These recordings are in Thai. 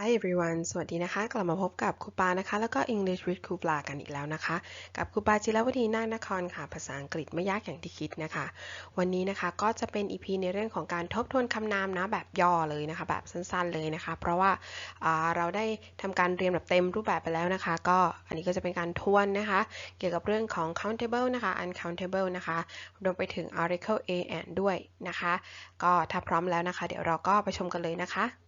Hi everyone สวัสดีนะคะ กลับมาพบกับครูปานะคะ แล้วก็ English with ครูปลากันอีกแล้วนะคะ กับครูปาจิรวดีนาคนครค่ะ ภาษาอังกฤษไม่ยากอย่างที่คิดนะคะ วันนี้นะคะก็จะเป็น EP ในเรื่องของการทบทวนคำนามนะแบบย่อเลยนะคะ แบบสั้นๆเลยนะคะ เพราะว่าเราได้ทำการเรียนแบบเต็มรูปแบบไปแล้วนะคะ ก็อันนี้ก็จะเป็นการทวนนะคะ เกี่ยวกับเรื่องของ countable นะคะ uncountable นะคะรวมไปถึง article a and ด้วยนะคะ ก็ถ้าพร้อมแล้วนะคะ เดี๋ยวเราก็ไปชมกันเลยนะคะ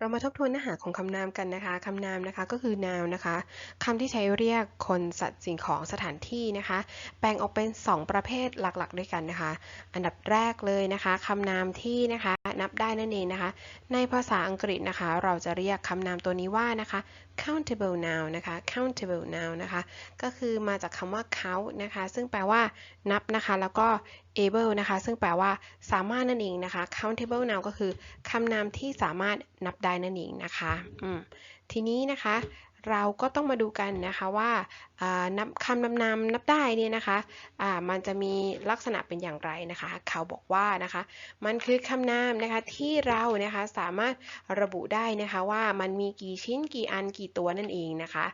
เรามาทบทวนเนื้อหาของคำนามกันนะคะคำนามนะคะก็คือ noun นะคะคำที่ใช้เรียกคนสัตว์สิ่งของสถานที่นะคะ แบ่งออกเป็น 2 ประเภทหลักๆ ด้วยกันนะคะ อันดับแรกเลยนะคะคำนามที่นะคะนับได้นั่นเองนะคะ ในภาษาอังกฤษนะคะ เราจะเรียกคำนามตัวนี้ว่านะคะ countable noun นะคะ countable noun นะคะ ก็คือมาจากคำว่า count นะคะ ซึ่งแปลว่านับนะคะ แล้วก็ able นะคะ ซึ่งแปลว่าสามารถนั่นเองนะคะ countable noun ก็คือคำนามที่สามารถนับได้นั่นเองนะคะทีนี้นะคะเราก็ต้องมาดูกันนะคะว่านับคำนำนำนับได้เนี่ยนะคะะมันจะมีลักษณะเป็นอย่างไรนะคะ เขาบอกว่านะคะ มันคือคำนามนะคะที่เรานะคะสามารถระบุได้นะคะว่ามันมีกี่ชิ้นกี่อันกี่ตัวนั่นเองนะคะ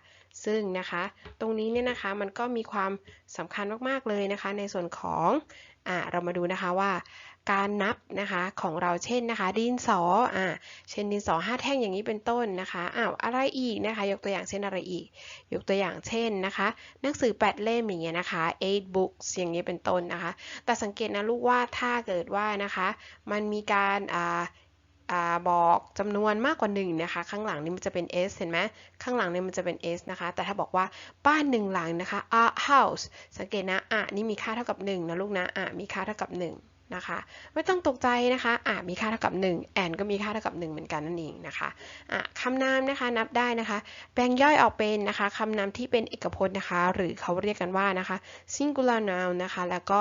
ซึ่งนะคะ ตรงนี้เนี่ยนะคะมันก็มีความสำคัญมากๆเลยนะคะ ในส่วนของอ่าเรามาดูนะคะว่าการนับนะคะของเราเช่นนะคะดินสออ่าเช่นดินสอ5แท่งอย่างนี้เป็นต้นนะคะอ้าวอะไรอีกนะคะ ยกตัวอย่างเช่นอะไรอีก ยกตัวอย่างเช่นนะคะหนังสือ8เล่มอย่างเงี้ยนะคะ8 books อย่างนี้เป็นต้นนะคะ แต่สังเกตนะลูกว่าถ้าเกิดว่านะคะ มันมีการอ่า บอกจำนวนมากกว่า1นะคะ ข้างหลังนี่มันจะเป็น s เห็นไหมข้างหลังนี่มันจะเป็น s นะคะ แต่ถ้าบอกว่าบ้านหนึ่งหลังนะคะ a house สังเกตนะ a นี่มีค่าเท่ากับ1นะลูกนะ a มีค่าเท่ากับ 1 นะคะ ไม่ต้องตกใจนะคะอ่ามีค่าเท่ากับ1แอนก็มีค่าเท่ากับ 1 เหมือนกันนั่นเองนะคะอะคำนามนะคะนับได้นะคะ แบ่งย่อยออกเป็นนะคะคำนามที่เป็นเอกพจน์นะคะ หรือเขาเรียกกันว่านะคะ singular noun นะคะ แล้วก็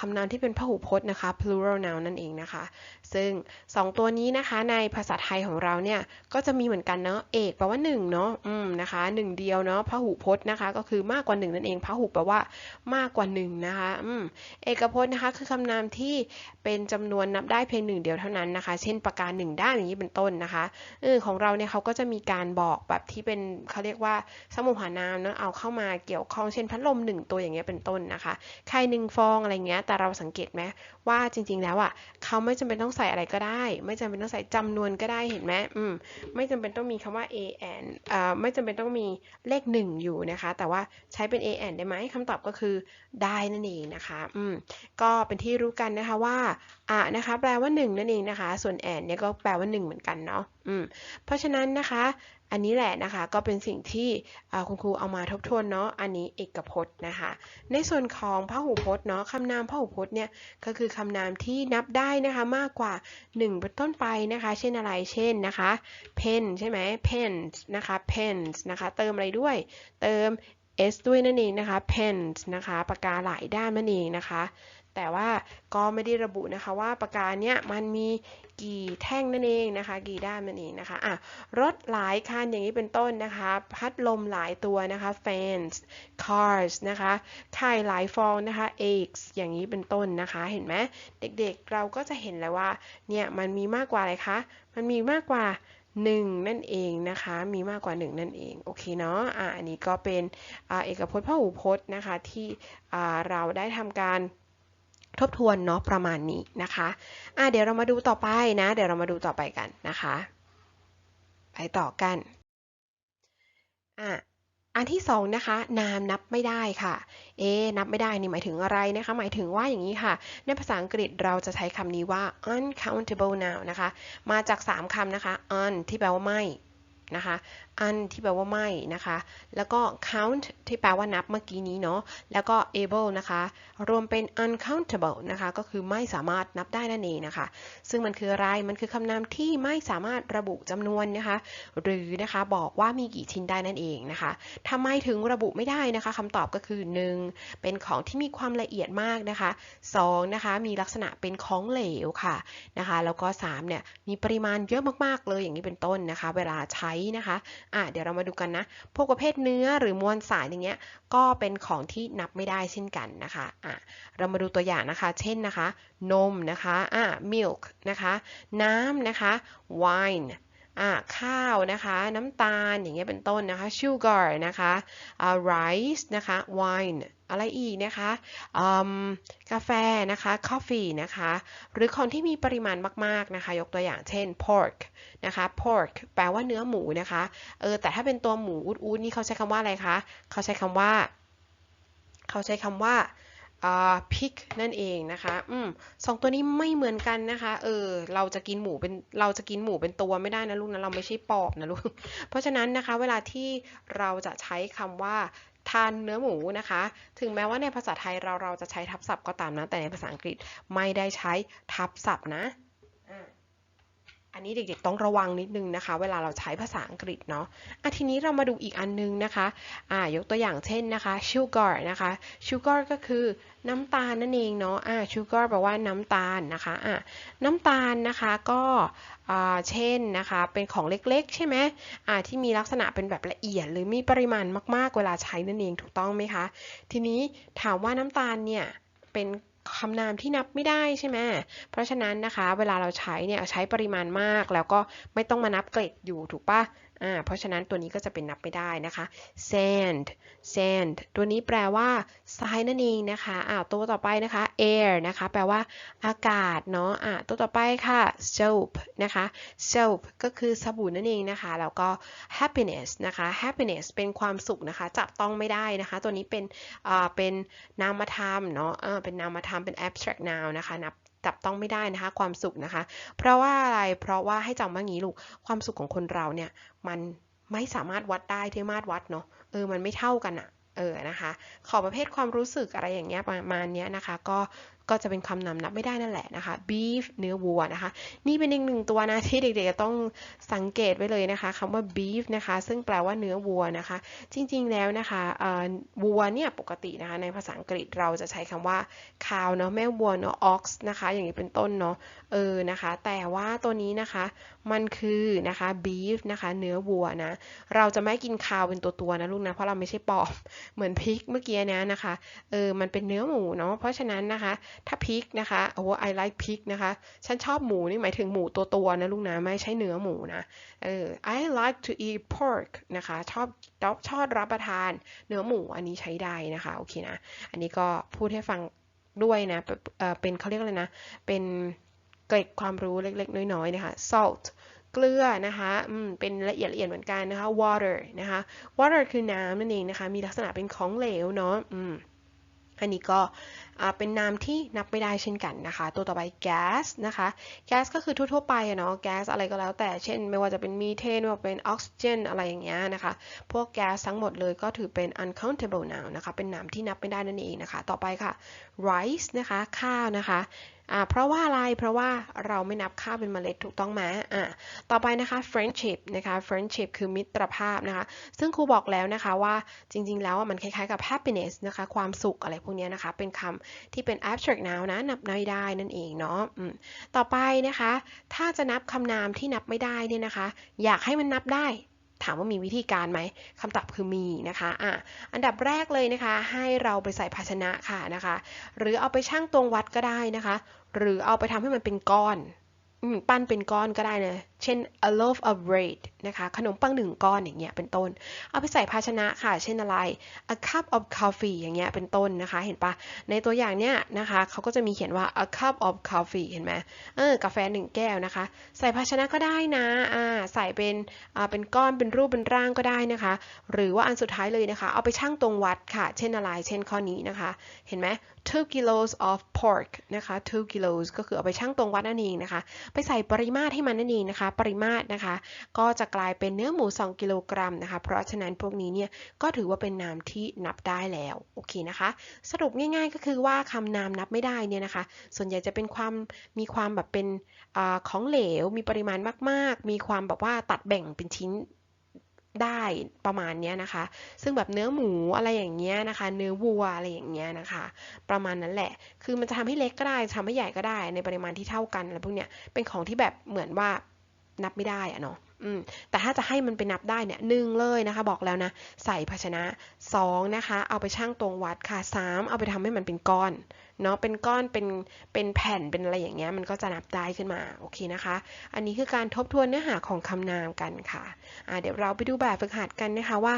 คำนามที่เป็นพหูพจน์นะคะ plural noun นั่นเองนะคะ ซึ่ง 2 ตัวนี้นะคะในภาษาไทยของเราเนี่ยก็จะมีเหมือนกันเนาะเอกแปลว่า1เนาะอืมนะคะ1 เดียวเนาะพหูพจน์นะคะ ก็คือมากกว่า 1 นั่นเองพหูแปลว่ามากกว่า1นะคะอืมเอกพจน์นะคะคือคำนามที่ที่เป็นจำนวนนับได้เพียงหนึ่งเดียวเท่านั้นนะคะ เช่นประการหนึ่งด้านอย่างนี้เป็นต้นนะคะเออของเราเนี่ยเขาก็จะมีการบอกแบบที่เป็นเขาเรียกว่าสมุหานามเนาะเอาเข้ามาเกี่ยวข้องเช่นพัดลมหนึ่งตัวอย่างเงี้ยเป็นต้นนะคะไข่หนึ่งฟองอะไรเงี้ยแต่เราสังเกตไหม ว่าจริง ๆ แล้วอะเขาไม่จำเป็นต้องใส่อะไรก็ได้ ไม่จำเป็นต้องใส่จำนวนก็ได้เห็นไหมอืมไม่จำเป็นต้องมีคำว่า a n อ่าไม่จำเป็นต้องมีเลขหนึ่งอยู่นะคะ แต่ว่าใช้เป็น a n ได้ไหมคำตอบก็คือได้นั่นเองนะคะอืมก็เป็นที่รู้กันนะคะว่าอะนะคะแปลว่า 1 นั่นเองนะคะ ส่วนแอนเนี่ยก็แปลว่า 1 เหมือนกันเนาะอืมเพราะฉะนั้นนะคะ อันนี้แหละนะคะก็เป็นสิ่งที่คุณครูเอามาทบทวนเนาะอันนี้เอกพจน์นะคะ ในส่วนของพหูพจน์เนาะคำนามพหูพจน์เนี่ยก็คือคำนามที่นับได้นะคะมากกว่า 1 เป็นต้นไปนะคะ เช่นอะไรเช่นนะคะ pen ใช่ไหม pens นะคะ pens นะคะเติมอะไรด้วย เติม s ด้วยนั่นเองนะคะ pens นะคะปากกาหลายด้านนั่นเองนะคะ แต่ว่าก็ไม่ได้ระบุนะคะว่าปากกาเนี้ยมันมีกี่แท่งนั่นเองนะคะ กี่ด้านนั่นเองนะคะอะรถหลายคันอย่างนี้เป็นต้นนะคะ พัดลมหลายตัวนะคะ fans cars นะคะไข่หลายฟองนะคะ eggs อย่างนี้เป็นต้นนะคะ เห็นไหมเด็กๆเราก็จะเห็นแล้วว่าเนี่ยมันมีมากกว่าอะไรคะ มันมีมากกว่า1 นั่นเองนะคะ มีมากกว่า 1 นั่นเอง โอเคเนาะอะอันนี้ก็เป็นอเอกพจน์พหูพจน์นะคะที่เราได้ทำการ ทบทวนเนาะประมาณนี้นะคะอะเดี๋ยวเรามาดูต่อไปนะ เดี๋ยวเรามาดูต่อไปกันนะคะ ไปต่อกันอะอันที่สองนะคะนามนับไม่ได้ค่ะ เอนับไม่ได้นี่หมายถึงอะไรนะคะ หมายถึงว่าอย่างนี้ค่ะ ในภาษาอังกฤษเราจะใช้คำนี้ว่า uncountable noun นะคะ มาจาก 3คำนะคะ un ที่แปลว่าไม่ นะคะ un ที่แปลว่าไม่นะคะ แล้วก็ count ที่แปลว่านับเมื่อกี้นี้เนาะ แล้วก็ able นะคะ รวมเป็น uncountable นะคะ ก็คือไม่สามารถนับได้นั่นเองนะคะ ซึ่งมันคืออะไร มันคือคำนามที่ไม่สามารถระบุจำนวนนะคะ หรือนะคะบอกว่ามีกี่ชิ้นได้นั่นเองนะคะทำไมถึงระบุไม่ได้นะคะคำตอบก็คือ 1. เป็นของที่มีความละเอียดมากนะคะ 2. นะคะ มีลักษณะเป็นของเหลวค่ะนะคะ แล้วก็ 3 เนี่ย มีปริมาณเยอะมากๆเลยอย่างนี้เป็นต้นนะคะ เวลาใช้นะคะอะเดี๋ยวเรามาดูกันนะพวกประเภทเนื้อหรือมวลสารอย่างเงี้ยก็เป็นของที่นับไม่ได้เช่นกันนะคะอะเรามาดูตัวอย่างนะคะ เช่นนะคะ นมนะคะอะ milk นะคะน้ำนะคะ wine อ่าข้าวนะคะ น้ำตาลอย่างเงี้ยเป็นต้นนะคะ sugar นะคะ rice นะคะ wine อะไรอีกนะคะกาแฟนะคะ coffee นะคะ หรือของที่มีปริมาณมากๆนะคะ ยกตัวอย่างเช่น pork นะคะ pork แปลว่าเนื้อหมูนะคะ เออ แต่ถ้าเป็นตัวหมูอูดๆนี่เขาใช้คำว่าอะไรคะ เขาใช้คำว่า เขาใช้คำว่าพิกนั่นเองนะคะอืมสองตัวนี้ไม่เหมือนกันนะคะ เออ เราจะกินหมูเป็น เราจะกินหมูเป็นตัวไม่ได้นะลูกนะ เราไม่ใช่ปอบนะลูก เพราะฉะนั้นนะคะ เวลาที่เราจะใช้คำว่า ทานเนื้อหมูนะคะ ถึงแม้ว่าในภาษาไทยเราเราจะใช้ทับศัพท์ก็ตามนะ แต่ในภาษาอังกฤษไม่ได้ใช้ทับศัพท์นะ อันนี้เด็กๆต้องระวังนิดนึงนะคะ เวลาเราใช้ภาษาอังกฤษเนาะอะทีนี้เรามาดูอีกอันนึงนะคะอ่ายกตัวอย่างเช่นนะคะ sugar นะคะ sugar ก็คือน้ำตาลนั่นเองเนาะอ่า sugar แปลว่าน้ำตาลนะคะอ่าน้ำตาลนะคะก็อ่าเช่นนะคะเป็นของเล็กๆ ใช่ไหมอ่าที่มีลักษณะเป็นแบบละเอียด หรือมีปริมาณมากๆ เวลาใช้นั่นเองถูกต้องไหมคะ ทีนี้ถามว่าน้ำตาลเนี่ยเป็น คำนามที่นับไม่ได้ใช่ไหมเพราะฉะนั้นนะคะ เวลาเราใช้เนี่ยใช้ปริมาณมาก แล้วก็ไม่ต้องมานับเกรดอยู่ถูกปะ อ่าเพราะฉะนั้นตัวนี้ก็จะเป็นนับไม่ได้นะคะ sand sand ตัวนี้แปลว่าทรายนั่นเองนะคะอ่าตัวต่อไปนะคะ air นะคะ แปลว่าอากาศเนาะอ่าตัวต่อไปค่ะ soap นะคะ soap ก็คือสบู่นั่นเองนะคะ แล้วก็ happiness นะคะ happiness เป็นความสุขนะคะจับต้องไม่ได้นะคะ ตัวนี้เป็นอ่าเป็นนามธรรมเนาะอ่าเป็นนามธรรมเป็น abstract noun นะคะนับ จับต้องไม่ได้นะคะ ความสุขนะคะ เพราะว่าอะไรเพราะว่าให้จำว่างี้ลูกความสุขของคนเราเนี่ยมันไม่สามารถวัดได้ที่มาตรวัดเนาะเออมันไม่เท่ากันอะเออนะคะ ขอประเภทความรู้สึกอะไรอย่างเงี้ยประมาณเนี้ยนะคะ ก็ ก็จะเป็นคำนำนับไม่ได้นั่นแหละนะคะ beef เนื้อวัวนะคะ นี่เป็นอีกหนึ่งตัวนะที่เด็กๆจะต้องสังเกตไว้เลยนะคะคำว่า beef นะคะ ซึ่งแปลว่าเนื้อวัวนะคะ จริงๆแล้วนะคะวัวเนี่ยปกตินะคะในภาษาอังกฤษเราจะใช้คำว่า cow เนาะแม่วัวเนาะ ox นะคะ อย่างนี้เป็นต้นเนาะเออนะคะ แต่ว่าตัวนี้นะคะมันคือนะคะ beef นะคะเนื้อวัวนะ เราจะไม่กินคาวเป็นตัวตัวนะลูกนะ เพราะเราไม่ใช่ปอบเหมือนพริกเมื่อกี้นี้นะคะเออมันเป็นเนื้อหมูเนาะเพราะฉะนั้นนะคะถ้าพริกนะคะโอ้ I like pig นะคะ ฉันชอบหมูนี่หมายถึงหมูตัวตัวนะลูกนะไม่ใช่เนื้อหมูนะ เออ I like to eat pork นะคะ ชอบชอบชอบรับประทานเนื้อหมูอันนี้ใช้ได้นะคะ โอเคนะ อันนี้ก็พูดให้ฟังด้วยนะเออเป็นเขาเรียกอะไรนะ เป็นเกร็ดความรู้เล็กๆ น้อยๆนะคะ salt เกลือนะคะอืมเป็นละเอียดละเอียดเหมือนกันนะคะ water นะคะ water คือน้ำนั่นเองนะคะ มีลักษณะเป็นของเหลวเนาะอืม อันนี้ก็เป็นนามที่นับไม่ได้เช่นกันนะคะ ตัวต่อไปแก๊สนะคะแก๊สก็คือทั่วๆไปเนาะแก๊สอะไรก็แล้วแต่เช่น ไม่ว่าจะเป็นมีเทนไม่ว่าเป็นออกซิเจนอะไรอย่างเงี้ยนะคะ พวกแก๊สทั้งหมดเลยก็ถือเป็น uncountable noun นะคะ เป็นนามที่นับไม่ได้นั่นเองนะคะ ต่อไปค่ะ rice นะคะ ข้าวนะคะ อ่าเพราะว่าอะไร เพราะว่าเราไม่นับข้าวเป็นเมล็ดถูกต้องไหมอ่าต่อไปนะคะ friendship นะคะ friendship คือมิตรภาพนะคะ ซึ่งครูบอกแล้วนะคะว่าจริง ๆ แล้วมันคล้ายๆกับ happiness นะคะ ความสุขอะไรพวกนี้นะคะ เป็นคำที่เป็น abstract noun นะ นับไม่ได้นั่นเองเนาะต่อไปนะคะ ถ้าจะนับคำนามที่นับไม่ได้เนี่ยนะคะ อยากให้มันนับได้ ถามว่ามีวิธีการไหมคำตอบคือมีนะคะอะอันดับแรกเลยนะคะ ให้เราไปใส่ภาชนะค่ะนะคะ หรือเอาไปชั่งตวงวัดก็ได้นะคะ หรือเอาไปทำให้มันเป็นก้อนปั้นเป็นก้อนก็ได้เลย เช่น a loaf of bread นะคะ ขนมปังหนึ่งก้อนอย่างเงี้ยเป็นต้น เอาไปใส่ภาชนะค่ะ เช่นอะไร a cup of coffee อย่างเงี้ยเป็นต้นนะคะ เห็นปะในตัวอย่างเนี้ยนะคะเขาก็จะมีเขียนว่า a cup of coffee เห็นไหมเออกาแฟหนึ่งแก้วนะคะ ใส่ภาชนะก็ได้นะอ่าใส่เป็นอ่าเป็นก้อนเป็นรูปเป็นร่างก็ได้นะคะ หรือว่าอันสุดท้ายเลยนะคะ เอาไปชั่งตรงวัดค่ะ เช่นอะไร เช่นข้อนี้นะคะ เห็นไหม2 kilos of pork นะคะ2 kilos ก็คือเอาไปชั่งตรงวัดนั่นเองนะคะ ไปใส่ปริมาตรให้มันนั่นเองนะคะปริมาตรนะคะ ก็จะกลายเป็นเนื้อหมู 2 กิโลกรัมนะคะ เพราะฉะนั้นพวกนี้เนี่ยก็ถือว่าเป็นนามที่นับได้แล้วโอเคนะคะ สรุปง่ายๆ ก็คือว่าคำนามนับไม่ได้เนี่ยนะคะ ส่วนใหญ่จะเป็นความมีความแบบเป็นอของเหลว มีปริมาณมากๆ มีความแบบว่าตัดแบ่งเป็นชิ้นได้ประมาณนี้นะคะ ซึ่งแบบเนื้อหมูอะไรอย่างเงี้ยนะคะ เนื้อวัวอะไรอย่างเงี้ยนะคะ ประมาณนั้นแหละ คือมันจะทำให้เล็กก็ได้ทำให้ใหญ่ก็ได้ ในปริมาณที่เท่ากันอะไรพวกเนี้ย เป็นของที่แบบเหมือนว่า นับไม่ได้อะเนาะอืมแต่ถ้าจะให้มันไปนับได้เนี่ยหนึ่งเลยนะคะ บอกแล้วนะ ใส่ภาชนะสองนะคะ เอาไปชั่งตวงวัดค่ะสามเอาไปทำให้มันเป็นก้อนเนาะเป็นก้อนเป็นเป็นแผ่นเป็นอะไรอย่างเงี้ยมันก็จะนับได้ขึ้นมาโอเคนะคะ อันนี้คือการทบทวนเนื้อหาของคำนามกันค่ะะเดี๋ยวเราไปดูแบบฝึกหัดกันนะคะว่า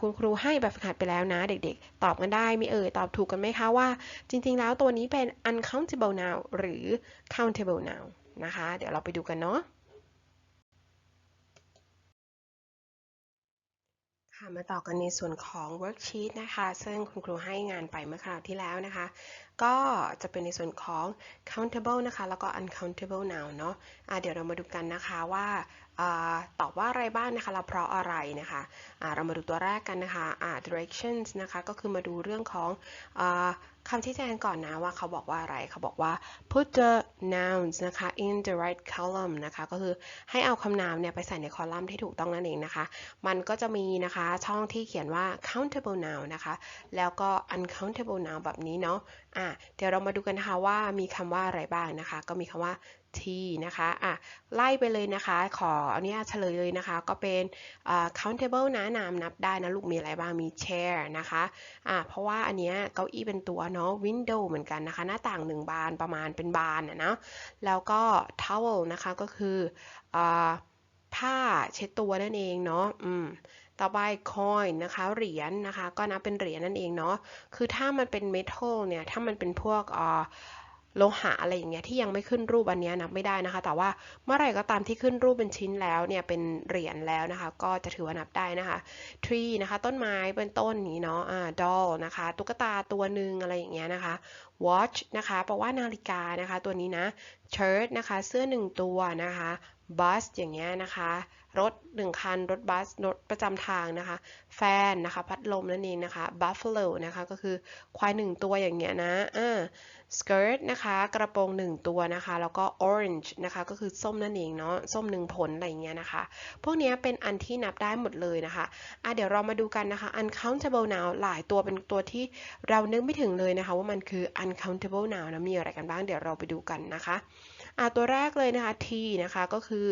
คุณครูให้แบบฝึกหัดไปแล้วนะ เด็กๆ ตอบกันได้ไม่เอ่ยตอบถูกกันไหมคะว่า จริง ๆ แล้วตัวนี้เป็น uncountable noun หรือ countable noun นะคะ เดี๋ยวเราไปดูกันเนาะ ค่ะมาต่อกันในส่วนของ worksheet นะคะ ซึ่งคุณครูให้งานไปเมื่อคราวที่แล้วนะคะ ก็จะเป็นในส่วนของ countable นะคะ แล้วก็ uncountable noun เนาะะเดี๋ยวเรามาดูกันนะคะว่าตอบว่าอะไรบ้างนะคะ แล้วเพราะอะไรนะคะะเรามาดูตัวแรกกันนะคะะ directions นะคะ ก็คือมาดูเรื่องของ คำชี้แจงก่อนนะว่าเขาบอกว่าอะไร เขาบอกว่า put the nouns นะคะ in the right column นะคะ ก็คือให้เอาคำนามเนี่ยไปใส่ในคอลัมน์ที่ถูกต้องนั่นเองนะคะ มันก็จะมีนะคะช่องที่เขียนว่า countable noun นะคะ แล้วก็ uncountable noun แบบนี้เนาะ อะ เดี๋ยวเรามาดูกันนะคะว่ามีคำว่าอะไรบ้างนะคะ ก็มีคำว่า t นะคะ อะ ไล่ไปเลยนะคะ ขออนุญาตเฉลยเลยนะคะ ก็เป็น countable นะนามนับได้นะ ลูกมีอะไรบ้าง มี chair นะคะ อะ เพราะว่าอันเนี้ยเก้าอี้เป็นตัวเนาะ window เหมือนกันนะคะ หน้าต่างหนึ่งบานประมาณเป็นบานนะนะ แล้วก็ towel นะคะก็คือผ้าเช็ดตัวนั่นเองเนาะอืมต่อไป coin นะคะ เหรียญนนะคะ ก็นับเป็นเหรียญนั่นเองเนาะ คือถ้ามันเป็น metal เนี่ย ถ้ามันเป็นพวกอ่า โลหะอะไรอย่างเงี้ยที่ยังไม่ขึ้นรูปอันนี้นับไม่ได้นะคะ แต่ว่าเมื่อไหร่ก็ตามที่ขึ้นรูปเป็นชิ้นแล้วเนี่ยเป็นเหรียญแล้วนะคะ ก็จะถือว่านับได้นะคะ tree นะคะ ต้นไม้เป็นต้นนี้เนาะอ่า doll นะคะ ตุ๊กตาตัวหนึ่งอะไรอย่างเงี้ยนะคะ watch นะคะแปลว่านาฬิกานะคะ ตัวนี้นะ shirt นะคะ เสื้อหนึ่งตัวนะคะ bus อย่างเงี้ยนะคะ รถหนึ่งคัน รถบัส รถประจำทางนะคะ แฟนนะคะ พัดลมนั่นเองนะคะ buffalo นะคะ ก็คือควายหนึ่งตัวอย่างเงี้ยนะอ่า skirt นะคะ กระโปรงหนึ่งตัวนะคะ แล้วก็ orange นะคะ ก็คือส้มนั่นเองเนาะ ส้มหนึ่งผลอะไรเงี้ยนะคะ พวกนี้เป็นอันที่นับได้หมดเลยนะคะอะเดี๋ยวเรามาดูกันนะคะ uncountable noun หลายตัวเป็นตัวที่เรานึกไม่ถึงเลยนะคะ ว่ามันคือ uncountable noun นะมีอะไรกันบ้าง เดี๋ยวเราไปดูกันนะคะ ตัวแรกเลยนะคะ T นะคะก็คือ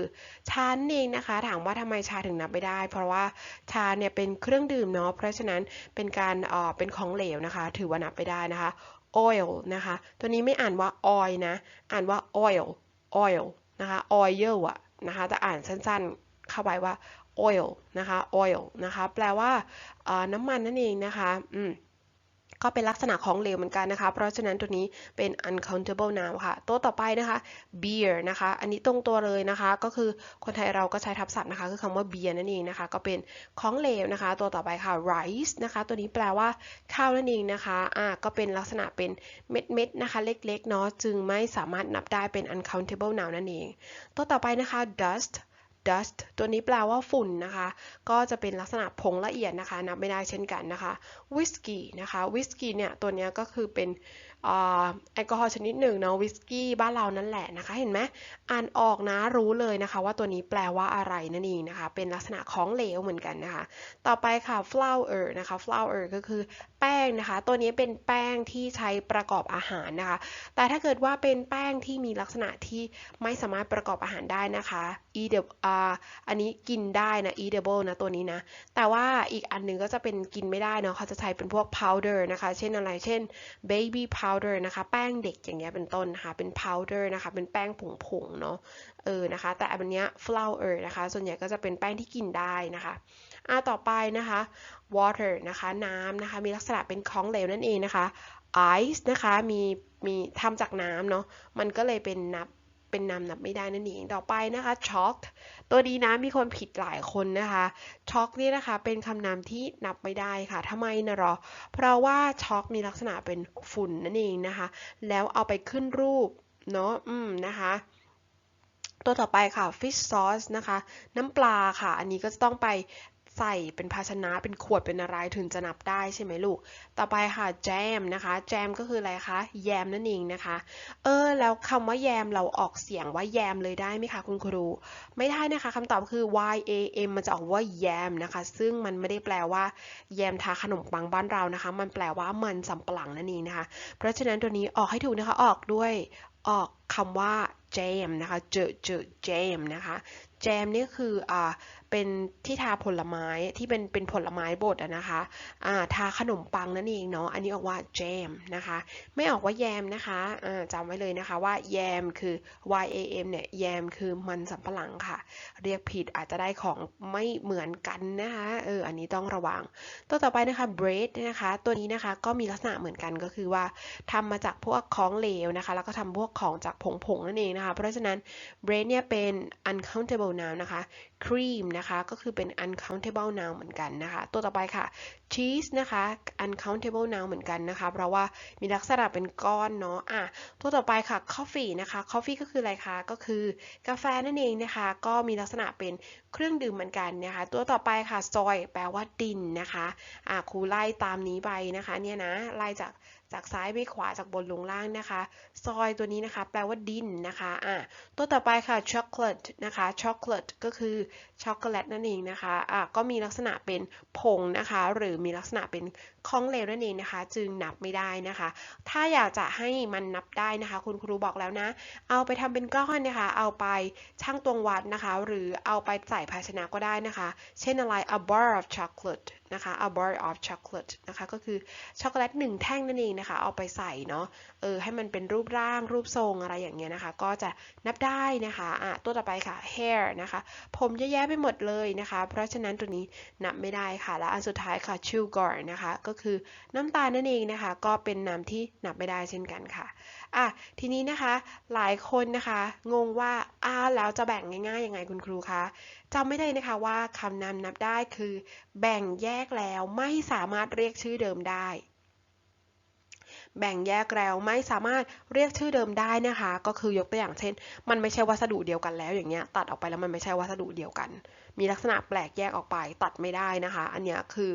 ชาเองนะคะ ถามว่าทำไมชาถึงนับไม่ได้ เพราะว่าชาเนี่ยเป็นเครื่องดื่มเนาะเพราะฉะนั้นเป็นการเอ่อเป็นของเหลวนะคะ ถือว่านับไม่ได้นะคะ oil นะคะ ตัวนี้ไม่อ่านว่า oil นะ อ่านว่า oil oil นะคะ oil อะนะคะจะอ่านสั้นๆเข้าไปว่า oil นะคะ oil นะคะ แปลว่าน้ำมันนั่นเองนะคะ อืม ก็เป็นลักษณะของเหลวเหมือนกันนะคะ เพราะฉะนั้นตัวนี้เป็น uncountable noun ค่ะ ตัวต่อไปนะคะ beer นะคะ อันนี้ตรงตัวเลยนะคะ ก็คือคนไทยเราก็ใช้ทับศัพท์นะคะ คือคำว่า beer นั่นเองนะคะ ก็เป็นของเหลวนะคะ ตัวต่อไปค่ะ rice นะคะ ตัวนี้แปลว่าข้าวนั่นเองนะคะอ่าก็เป็นลักษณะเป็นเม็ดๆนะคะ เล็กๆเนาะ จึงไม่สามารถนับได้เป็น uncountable noun นั่นเอง ตัวต่อไปนะคะ dust dust ตัวนี้แปลว่าฝุ่นนะคะ ก็จะเป็นลักษณะผงละเอียดนะคะ นับไม่ได้เช่นกันนะคะ whiskey นะคะ whiskey เนี่ย ตัวนี้ก็คือเป็น แอลกอฮอล์ชนิดหนึ่งเนาะวิสกี้บ้านเรานั่นแหละนะคะเห็นไหมอ่านออกนะรู้เลยนะคะ ว่าตัวนี้แปลว่าอะไรนั่นเองนะคะ เป็นลักษณะของเหลวเหมือนกันนะคะ ต่อไปค่ะ flour นะคะ flour ก็คือแป้งนะคะ ตัวนี้เป็นแป้งที่ใช้ประกอบอาหารนะคะ แต่ถ้าเกิดว่าเป็นแป้งที่มีลักษณะที่ไม่สามารถประกอบอาหารได้นะคะ edible อันนี้กินได้นะ edible นะตัวนี้นะ แต่ว่าอีกอันนึงก็จะเป็นกินไม่ได้เนาะเขาจะใช้เป็นพวก powder นะคะ เช่นอะไรเช่น baby powder powder นะคะ แป้งเด็กอย่างเงี้ยเป็นต้นนะคะเป็น powder นะคะเป็นแป้งผงๆเนาะเออนะคะแต่อันเนี้ย flour นะคะส่วนใหญ่ก็จะเป็นแป้งที่กินได้นะคะอ่าต่อไปนะคะ water นะคะน้ำนะคะมีลักษณะเป็นของเหลวนั่นเองนะคะ ice นะคะมีมีทำจากน้ำเนาะมันก็เลยเป็นนับ เป็นนามนับไม่ได้นั่นเองต่อไปนะคะ chalk ตัวนี้นะมีคนผิดหลายคนนะคะ chalk นี่นะคะเป็นคำนามที่นับไม่ได้ค่ะทำไมนะรอ เพราะว่า chalk มีลักษณะเป็นฝุ่นนั่นเองนะคะ แล้วเอาไปขึ้นรูปเนาะอืมนะคะตัวต่อไปค่ะ fish sauce นะคะ น้ำปลาค่ะ อันนี้ก็จะต้องไป ใส่เป็นภาชนะเป็นขวดเป็นอะไรถึงจะนับได้ใช่ไหมลูก ต่อไปค่ะแจมนะคะแจมก็คืออะไรคะแยมนั่นเองนะคะ เออ แล้วคำว่าแยมเราออกเสียงว่าแยมเลยได้ไหมคะคุณครู ไม่ได้นะคะคำตอบคือ y a m มันจะออกว่าแยมนะคะ ซึ่งมันไม่ได้แปลว่าแยมทาขนมปังบ้านเรานะคะ มันแปลว่ามันสำปะหลังนั่นเองนะคะ เพราะฉะนั้นตัวนี้ออกให้ถูกนะคะออกด้วยออกคำว่า jam นะคะ เจอเจอ jam นะคะแจมนี่คืออ่า เป็นที่ทาผลไม้ที่เป็นเป็นผลไม้บดอะนะคะอ่าทาขนมปังนั่นเองเนาะอันนี้ออกว่าแจมนะคะ ไม่ออกว่าแยมนะคะอ่าจำไว้เลยนะคะว่าแยมคือ y a m เนี่ยแยมคือมันสำปะหลังค่ะ เรียกผิดอาจจะได้ของไม่เหมือนกันนะคะเอออันนี้ต้องระวัง ตัวต่อไปนะคะ bread นะคะ ตัวนี้นะคะก็มีลักษณะเหมือนกันก็คือว่าทำมาจากพวกของเหลวนะคะ แล้วก็ทำพวกของจากผงๆนั่นเองนะคะ เพราะฉะนั้น bread เนี่ยเป็น uncountable noun นะคะ cream นะคะ ก็คือเป็น uncountable noun เหมือนกันนะคะ ตัวต่อไปค่ะ cheese นะคะ uncountable noun เหมือนกันนะคะ เพราะว่ามีลักษณะเป็นก้อนเนาะอะตัวต่อไปค่ะ coffee นะคะ coffee ก็คืออะไรคะ ก็คือกาแฟนั่นเองนะคะ ก็มีลักษณะเป็นเครื่องดื่มเหมือนกันนะคะ ตัวต่อไปค่ะ soil แปลว่าดินนะคะอะครูไล่ตามนี้ไปนะคะ เนี่ยนะ ไล่จาก จากซ้ายไปขวาจากบนลงล่างนะคะ ซอยตัวนี้นะคะ แปลว่าดินนะคะอะตัวต่อไปค่ะ chocolate นะคะ chocolate ก็คือช็อกโกแลตนั่นเองนะคะอะก็มีลักษณะเป็นผงนะคะ หรือมีลักษณะเป็นของเหลวนั่นเองนะคะ จึงนับไม่ได้นะคะ ถ้าอยากจะให้มันนับได้นะคะ คุณครูบอกแล้วนะ เอาไปทำเป็นก้อนนะคะ เอาไปชั่งตวงวัดนะคะ หรือเอาไปใส่ภาชนะก็ได้นะคะ เช่นอะไร a bar of chocolate นะคะ a bar of chocolate นะคะ ก็คือช็อกโกแลตหนึ่งแท่งนั่นเองนะคะ เอาไปใส่เนาะ เออ ให้มันเป็นรูปร่าง รูปทรงอะไรอย่างเงี้ยนะคะ ก็จะนับได้นะคะ อะ ตัวต่อไปค่ะ hair นะคะ ผมเยอะแยะไปหมดเลยนะคะ เพราะฉะนั้นตัวนี้นับไม่ได้ค่ะ และอันสุดท้ายค่ะ sugar นะคะ ก็คือน้ำตาลนั่นเองนะคะ ก็เป็นน้ำที่นับไม่ได้เช่นกันค่ะ อะทีนี้นะคะหลายคนนะคะงงว่าอ้าวแล้วจะแบ่งง่ายๆยังไงคุณครูคะจำไม่ได้นะคะว่าคำนำนับได้คือ แบ่งแยกแล้วไม่สามารถเรียกชื่อเดิมได้ แบ่งแยกแล้วไม่สามารถเรียกชื่อเดิมได้นะคะ ก็คือยกตัวอย่างเช่น มันไม่ใช่วัสดุเดียวกันแล้วอย่างเงี้ยตัดออกไปแล้วมันไม่ใช่วัสดุเดียวกัน มีลักษณะแปลกแยกออกไปตัดไม่ได้นะคะ อันเนี้ยคือ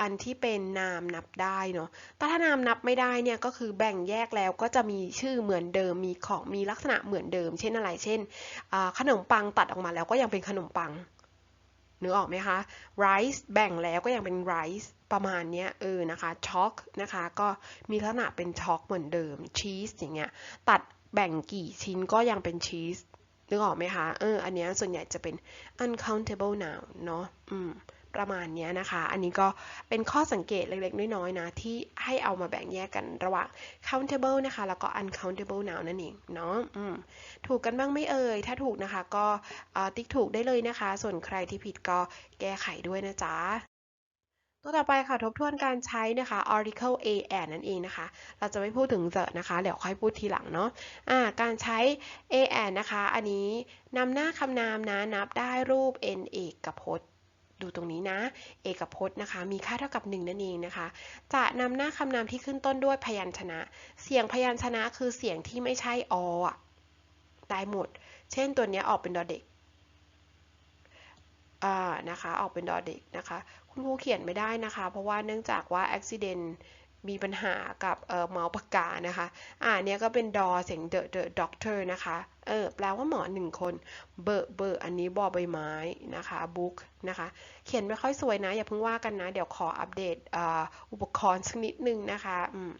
อันที่เป็นนามนับได้เนาะแต่ถ้านามนับไม่ได้เนี่ยก็คือแบ่งแยกแล้วก็จะมีชื่อเหมือนเดิมมีของมีลักษณะเหมือนเดิม เช่นอะไร เช่นขนมปังตัดออกมาแล้วก็ยังเป็นขนมปังนึกออกไหมคะ rice แบ่งแล้วก็ยังเป็น rice ประมาณนี้เออนะคะ chalk นะคะก็มีลักษณะเป็น chalk เหมือนเดิม cheese อย่างเงี้ยตัดแบ่งกี่ชิ้นก็ยังเป็น cheese นึกออกไหมคะเอออันนี้ส่วนใหญ่จะเป็น uncountable noun เนาะอืมประมาณนี้นะคะ อันนี้ก็เป็นข้อสังเกตเล็กๆ น้อยๆนะที่ให้เอามาแบ่งแยกกันระหว่าง countable นะคะ แล้วก็ uncountable noun นั่นเองเนาะอืมถูกกันบ้างไม่เอ่ย ถ้าถูกนะคะก็ติ๊กถูกได้เลยนะคะ ส่วนใครที่ผิดก็แก้ไขด้วยนะจ๊ะ ตัวต่อไปค่ะทบทวนการใช้นะคะ article a and นั่นเองนะคะ เราจะไม่พูดถึง the นะคะ เดี๋ยวค่อยพูดทีหลังเนาะะการใช้ a and นะคะ อันนี้นำหน้าคำนามนะ นับได้รูป n เอกพจน์ดูตรงนี้นะ เอกพจน์นะคะ มีค่าเท่ากับ 1 นั่นเองนะคะ จะนำหน้าคำนามที่ขึ้นต้นด้วยพยัญชนะ เสียงพยัญชนะคือเสียงที่ไม่ใช่ออะได้หมด เช่นตัวนี้ออกเป็นดอเด็กอ่านะคะ ออกเป็นดอเด็กนะคะ คุณครูเขียนไม่ได้นะคะ เพราะว่าเนื่องจากว่าอุบิเหตุมีปัญหากับเเมาส์ปากกานะคะ อ่าเนี้ยก็เป็นดอเสียง the the doctor นะคะ เออแปลว่าหมอหนึ่งคน เบอร์เบอร์อันนี้บอใบไม้นะคะ book นะคะ เขียนไม่ค่อยสวยนะ อย่าเพิ่งว่ากันนะ เดี๋ยวขออัปเดตอุปกรณ์สักนิดนึงนะคะอืม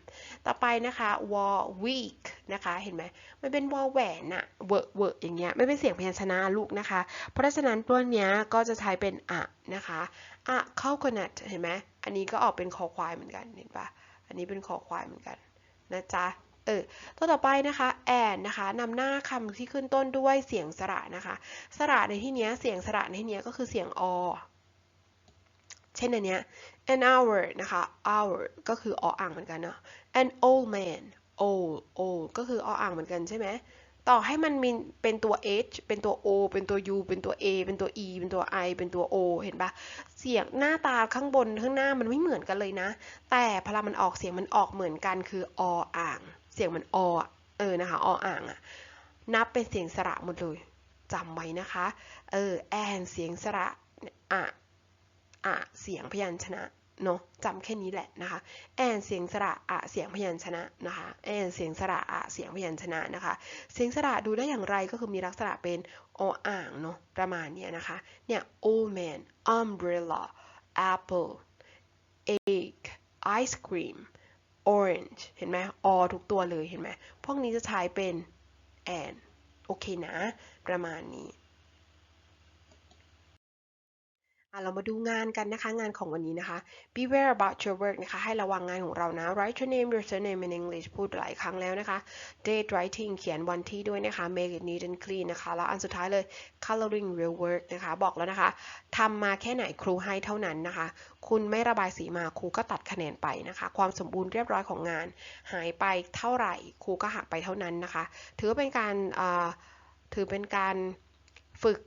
ต่อไปนะคะ wall week นะคะ เห็นไหมมันเป็นวอลแหวนอะเวอร์เวอร์อย่างเงี้ยไม่เป็นเสียงพยัญชนะลูกนะคะ เพราะฉะนั้นตัวเนี้ยก็จะใช้เป็นอะนะคะ อะเข้า coconut เห็นไหมอันนี้ก็ออกเป็นคอควายเหมือนกันเห็นปะอันนี้เป็นคอควายเหมือนกันนะจ๊ะเออตัวต่อไปนะคะแอนนะคะนำหน้าคำที่ขึ้นต้นด้วยเสียงสระนะคะ สระในที่นี้เสียงสระในที่นี้ก็คือเสียงอเช่นอันเนี้ย an hour นะคะ hour ก็คือออ่างเหมือนกันเนาะ an old man old old ก็คือออ่างเหมือนกันใช่ไหม ต่อให้มันมีเป็นตัว h เป็นตัว o เป็นตัว u เป็นตัว a เป็นตัว e เป็นตัว i เป็นตัว o เห็นปะเสียงหน้าตาข้างบนข้างหน้ามันไม่เหมือนกันเลยนะ แต่พลังมันออกเสียงมันออกเหมือนกันคือออ่าง เสียงมันอเออนะคะออ่างอะนับเป็นเสียงสระหมดเลยจำไว้นะคะ เออแอนเสียงสระอะอะเสียงพยัญชนะ เนาะจำแค่นี้แหละนะคะแอนเสียงสระอะเสียงพยัญชนะนะคะแอนเสียงสระอะเสียงพยัญชนะนะคะ เสียงสระดูได้อย่างไรก็คือมีลักษณะเป็นออ่างเนาะประมาณนี้นะคะเนี่ย old man umbrella apple egg ice cream orange เห็นไหมอทุกตัวเลยเห็นไหมพวกนี้จะใช้เป็น and โอเคนะ ประมาณนี้ อะ เรามาดูงานกันนะคะ งานของวันนี้นะคะ beware about your work นะคะ ให้ระวังงานของเรานะ write your name your surname in English พูดหลายครั้งแล้วนะคะ date writing เขียนวันที่ด้วยนะคะ make it neat and clean นะคะ แล้วอันสุดท้ายเลย coloring real work นะคะ บอกแล้วนะคะทำมาแค่ไหนครูให้เท่านั้นนะคะ คุณไม่ระบายสีมาครูก็ตัดคะแนนไปนะคะ ความสมบูรณ์เรียบร้อยของงาน หายไปเท่าไหร่ครูก็หักไปเท่านั้นนะคะ ถือเป็นการถือเป็นการฝึก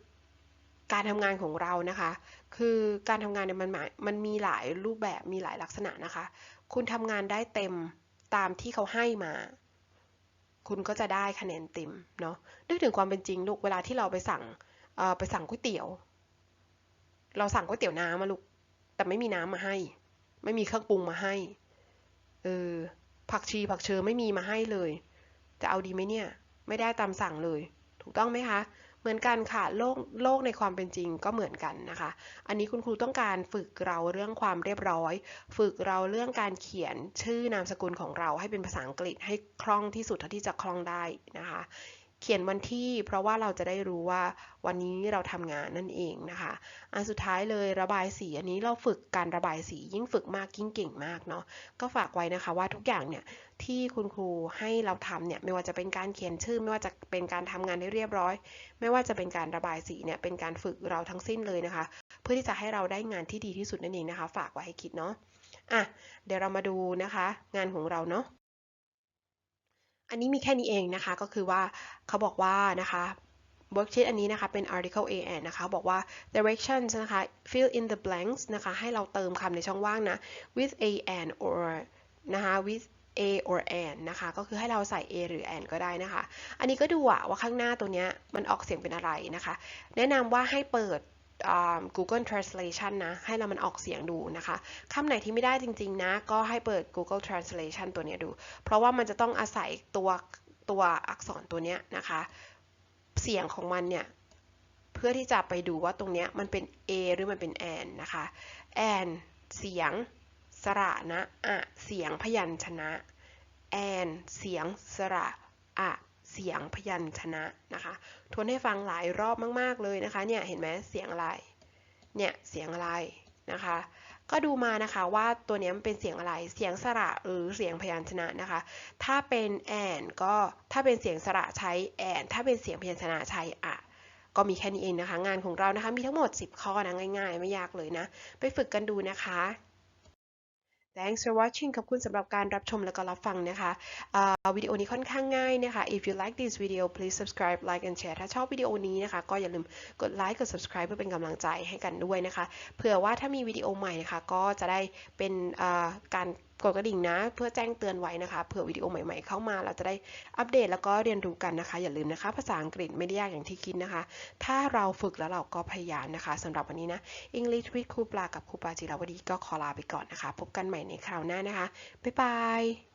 การทำงานของเรานะคะ คือการทำงานเนี่ยมันม,มันมีหลายรูปแบบมีหลายลักษณะนะคะ คุณทำงานได้เต็มตามที่เขาให้มา คุณก็จะได้คะแนนเต็มเนาะนึกถึงความเป็นจริงลูกเวลาที่เราไปสั่งไปสั่งก๋วยเตี๋ยว เราสั่งก๋วยเตี๋ยวน้ำมาลูกแต่ไม่มีน้ำมาให้ ไม่มีเครื่องปรุงมาให้เออผักชีผักเชอไม่มีมาให้เลย จะเอาดีไหมเนี่ย ไม่ได้ตามสั่งเลย ถูกต้องไหมคะ เหมือนกันค่ะโลกโลกในความเป็นจริงก็เหมือนกันนะคะ อันนี้คุณครูต้องการฝึกเราเรื่องความเรียบร้อย ฝึกเราเรื่องการเขียนชื่อนามสกุลของเราให้เป็นภาษาอังกฤษให้คล่องที่สุดเท่าที่จะคล่องได้นะคะ เขียนวันที่เพราะว่าเราจะได้รู้ว่าวันนี้เราทำงานนั่นเองนะคะ อันสุดท้ายเลยระบายสีอันนี้เราฝึกการระบายสียิ่งฝึกมากยิ่งเก่งมากเนาะ ก็ฝากไว้นะคะว่าทุกอย่างเนี่ยที่คุณครูให้เราทำเนี่ยไม่ว่าจะเป็นการเขียนชื่อ ไม่ว่าจะเป็นการทำงานให้เรียบร้อย ไม่ว่าจะเป็นการระบายสีเนี่ยเป็นการฝึกเราทั้งสิ้นเลยนะคะ เพื่อที่จะให้เราได้งานที่ดีที่สุดนั่นเองนะคะ ฝากไว้ให้คิดเนาะอะเดี๋ยวเรามาดูนะคะ งานของเราเนาะ อันนี้มีแค่นี้เองนะคะ ก็คือว่าเขาบอกว่านะคะ worksheet อันนี้นะคะ เป็น article a n นะคะ บอกว่า directions นะคะ fill in the blanks นะคะ ให้เราเติมคำในช่องว่างนะ with a n or นะคะ with a or an นะคะ ก็คือให้เราใส่ a หรือ an ก็ได้นะคะ อันนี้ก็ดูว่าข้างหน้าตัวเนี้ยมันออกเสียงเป็นอะไรนะคะ แนะนำว่าให้เปิด Google Translation นะ ให้เรามันออกเสียงดูนะคะคำไหนที่ไม่ได้จริง ๆ นะ ก็ให้เปิด Google Translation ตัวเนี้ยดู เพราะว่ามันจะต้องอาศัยตัวตัวอักษรตัวเนี้ยนะคะ เสียงของมันเนี่ย เพื่อที่จะไปดูว่าตรงเนี้ยมันเป็น A หรือมันเป็น and นะคะ and เสียงสระนะอะเสียงพยัญชนะ and เสียงสระอะ เสียงพยัญชนะนะคะทวนให้ฟังหลายรอบมาก ๆ เลยนะคะเนี่ยเห็นไหมเสียงอะไรเนี่ยเสียงอะไรนะคะ ก็ดูมานะคะว่าตัวนี้มันเป็นเสียงอะไรเสียงสระหรือเสียงพยัญชนะนะคะ ถ้าเป็นแอนก็ถ้าเป็นเสียงสระใช้แอนถ้าเป็นเสียงพยัญชนะใช้อะก็มีแค่นี้เองนะคะ งานของเรานะคะมีทั้งหมด 10 ข้อนะง่าย ๆ ไม่ยากเลยนะ ไปฝึกกันดูนะคะ Thanks for watching ขอบคุณสำหรับการรับชมและก็รับฟังนะคะวิดีโอนี้ค่อนข้างง่ายนะคะ If you like this video please subscribe like and share ถ้าชอบวิดีโอนี้นะคะ ก็อย่าลืมกดไลค์กด subscribe เพื่อเป็นกำลังใจให้กันด้วยนะคะ เผื่อว่าถ้ามีวิดีโอใหม่นะคะ ก็จะได้เป็นการ กดกระดิ่งนะ เพื่อแจ้งเตือนไว้นะคะเผื่อวิดีโอใหม่ ๆ เข้ามา เราจะได้อัปเดตแล้วก็เรียนรู้กันนะคะ อย่าลืมนะคะ ภาษาอังกฤษไม่ได้ยากอย่างที่คิดนะคะ ถ้าเราฝึกแล้วเราก็พยายามนะคะสำหรับวันนี้นะ English with ครูปลากับครูปาจิราวดีก็ขอลาไปก่อนนะคะ พบกันใหม่ในคราวหน้านะคะบ๊ายบาย